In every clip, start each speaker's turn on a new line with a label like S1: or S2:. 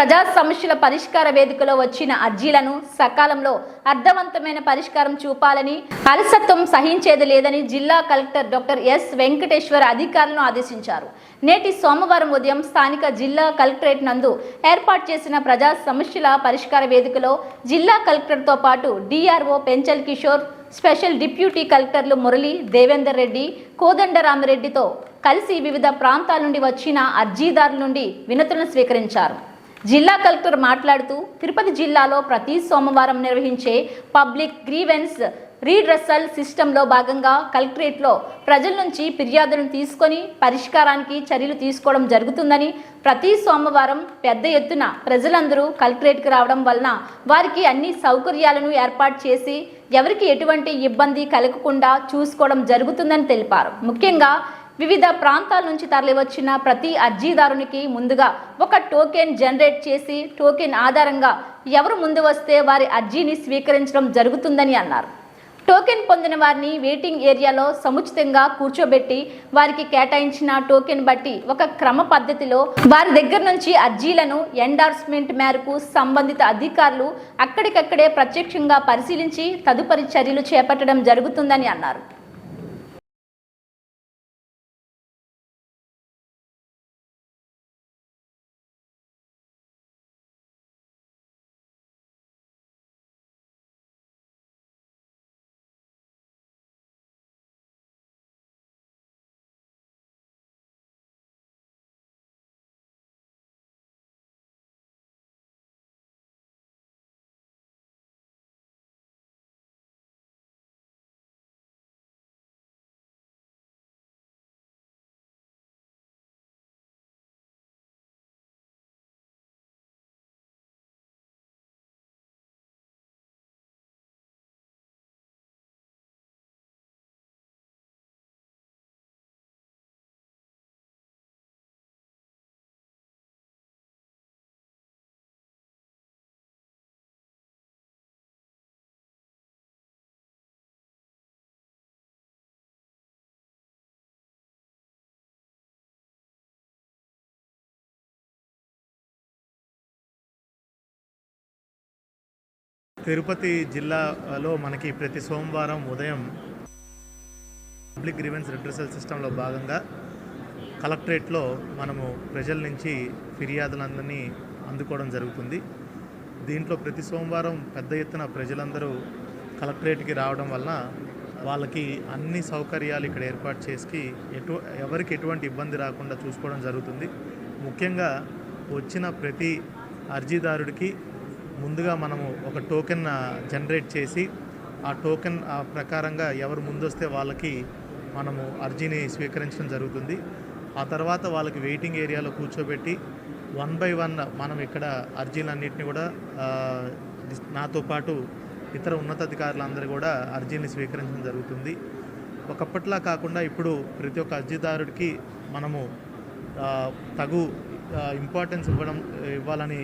S1: ప్రజా సమస్యల పరిష్కార వేదికలో వచ్చిన అర్జీలను సకాలంలో అర్థవంతమైన పరిష్కారం చూపాలని అలసత్వం సహించేది లేదని జిల్లా కలెక్టర్ డాక్టర్ ఎస్ వెంకటేశ్వర అధికారులను ఆదేశించారు. నేటి సోమవారం ఉదయం స్థానిక జిల్లా కలెక్టరేట్ నందు ఏర్పాటు చేసిన ప్రజా సమస్యల పరిష్కార వేదికలో జిల్లా కలెక్టర్తో పాటు DRO Penchal Kishore special deputy కలెక్టర్లు మురళి దేవేందర్ రెడ్డి కోదండరామిరెడ్డితో కలిసి వివిధ ప్రాంతాల నుండి వచ్చిన అర్జీదారుల నుండి వినతులను స్వీకరించారు. జిల్లా కలెక్టర్ మాట్లాడుతూ తిరుపతి జిల్లాలో ప్రతి సోమవారం నిర్వహించే పబ్లిక్ గ్రీవెన్స్ రీడ్రెస్సల్ సిస్టంలో భాగంగా కలెక్టరేట్లో ప్రజల నుంచి ఫిర్యాదులను తీసుకొని పరిష్కారానికి చర్యలు తీసుకోవడం జరుగుతుందని ప్రతి సోమవారం పెద్ద ఎత్తున ప్రజలందరూ కలెక్టరేట్కి రావడం వలన వారికి అన్ని సౌకర్యాలను ఏర్పాటు చేసి ఎవరికి ఎటువంటి ఇబ్బంది కలగకుండా చూసుకోవడం జరుగుతుందని తెలిపారు. ముఖ్యంగా వివిధ ప్రాంతాల నుంచి తరలివచ్చిన ప్రతి అర్జీదారునికి ముందుగా ఒక టోకెన్ జనరేట్ చేసి టోకెన్ ఆధారంగా ఎవరు ముందు వస్తే వారి అర్జీని స్వీకరించడం జరుగుతుందని అన్నారు. టోకెన్ పొందిన వారిని వెయిటింగ్ ఏరియాలో సముచితంగా కూర్చోబెట్టి వారికి కేటాయించిన టోకెన్ బట్టి ఒక క్రమ పద్ధతిలో వారి దగ్గర నుంచి అర్జీలను ఎండార్స్మెంట్ మేరకు సంబంధిత అధికారులు అక్కడికక్కడే ప్రత్యక్షంగా పరిశీలించి తదుపరి చర్యలు చేపట్టడం జరుగుతుందని అన్నారు.
S2: తిరుపతి జిల్లాలో మనకి ప్రతి సోమవారం ఉదయం పబ్లిక్ గ్రీవెన్స్ రిడ్రసల్ సిస్టంలో భాగంగా కలెక్టరేట్లో మనము ప్రజల నుంచి ఫిర్యాదులందరినీ అందుకోవడం జరుగుతుంది. దీంట్లో ప్రతి సోమవారం పెద్ద ఎత్తున ప్రజలందరూ కలెక్టరేట్కి రావడం వలన వాళ్ళకి అన్ని సౌకర్యాలు ఇక్కడ ఏర్పాటు చేసి ఎటు ఎవరికి ఎటువంటి ఇబ్బంది రాకుండా చూసుకోవడం జరుగుతుంది. ముఖ్యంగా వచ్చిన ప్రతి అర్జీదారుడికి ముందుగా మనము ఒక టోకెన్ జనరేట్ చేసి ఆ టోకెన్ ఆ ప్రకారంగా ఎవరు ముందొస్తే వాళ్ళకి మనము అర్జీని స్వీకరించడం జరుగుతుంది. ఆ తర్వాత వాళ్ళకి వెయిటింగ్ ఏరియాలో కూర్చోబెట్టి వన్ బై వన్ మనం ఇక్కడ అర్జీలన్నింటినీ కూడా నాతో పాటు ఇతర ఉన్నతాధికారులందరూ కూడా అర్జీని స్వీకరించడం జరుగుతుంది. ఒకప్పట్లా కాకుండా ఇప్పుడు ప్రతి ఒక్క అర్జీదారుడికి మనము తగు ఇంపార్టెన్స్ ఇవ్వడం ఇవ్వాలని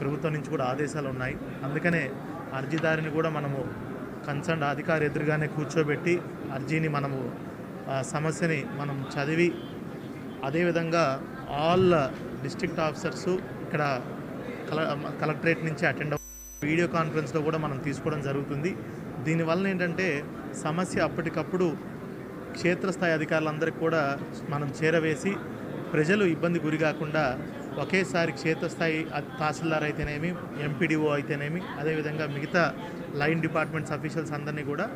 S2: ప్రభుత్వం నుంచి కూడా ఆదేశాలు ఉన్నాయి. అందుకనే అర్జీదారిని కూడా మనము కన్సర్న్ అధికారి ఎదురుగానే కూర్చోబెట్టి అర్జీని మనము సమస్యని మనం చదివి అదేవిధంగా ఆల్ డిస్ట్రిక్ట్ ఆఫీసర్స్ ఇక్కడ కల కలెక్టరేట్ నుంచి అటెండ్ వీడియో కాన్ఫరెన్స్లో కూడా మనం తీసుకోవడం జరుగుతుంది. దీనివల్ల ఏంటంటే సమస్య అప్పటికప్పుడు క్షేత్రస్థాయి అధికారులందరికీ కూడా మనం చేరవేసి ప్రజలు ఇబ్బంది గురి కాకుండా ఒకేసారి క్షేత్రస్థాయి తహసీల్దార్ అయితేనేమి ఎంపీడీఓ అయితేనేమి అదేవిధంగా మిగతా లైన్ డిపార్ట్మెంట్స్ అఫీషియల్స్ అందరినీ కూడా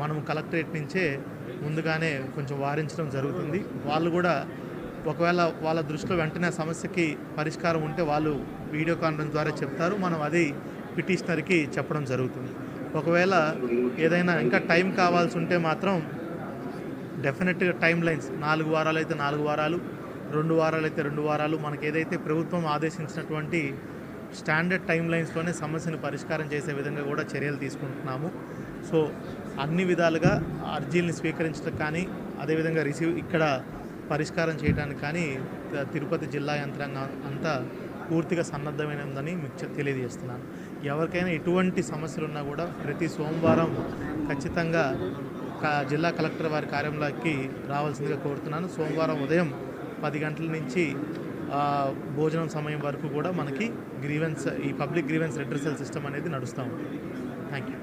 S2: మనం కలెక్టరేట్ నుంచే ముందుగానే కొంచెం వారించడం జరుగుతుంది. వాళ్ళు కూడా ఒకవేళ వాళ్ళ దృష్టిలో వెంటనే సమస్యకి పరిష్కారం ఉంటే వాళ్ళు వీడియో కాన్ఫరెన్స్ ద్వారా చెప్తారు. మనం అది పిటిషనర్కి చెప్పడం జరుగుతుంది. ఒకవేళ ఏదైనా ఇంకా టైం కావాల్సి ఉంటే మాత్రం డెఫినెట్గా టైం లైన్స్ నాలుగు వారాలు అయితే నాలుగు వారాలు రెండు వారాలు అయితే రెండు వారాలు మనకు ఏదైతే ప్రభుత్వం ఆదేశించినటువంటి స్టాండర్డ్ టైం లైన్స్లోనే సమస్యను పరిష్కారం చేసే విధంగా కూడా చర్యలు తీసుకుంటున్నాము. సో అన్ని విధాలుగా అర్జీల్ని స్వీకరించడం కానీ అదేవిధంగా రిసీవ్ ఇక్కడ పరిష్కారం చేయడానికి కానీ తిరుపతి జిల్లా యంత్రాంగం అంతా పూర్తిగా సన్నద్ధమైన ఉందని మీకు తెలియజేస్తున్నాను. ఎవరికైనా ఎటువంటి సమస్యలు ఉన్నా కూడా ప్రతి సోమవారం ఖచ్చితంగా జిల్లా కలెక్టర్ వారి కార్యంలోకి రావాల్సిందిగా కోరుతున్నాను. సోమవారం ఉదయం పది గంటల నుంచి భోజనం సమయం వరకు కూడా మనకి గ్రీవెన్స్ ఈ పబ్లిక్ గ్రీవెన్స్ రిడ్రసల్ సిస్టమ్ అనేది నడుస్తూ ఉంటుంది థ్యాంక్ యూ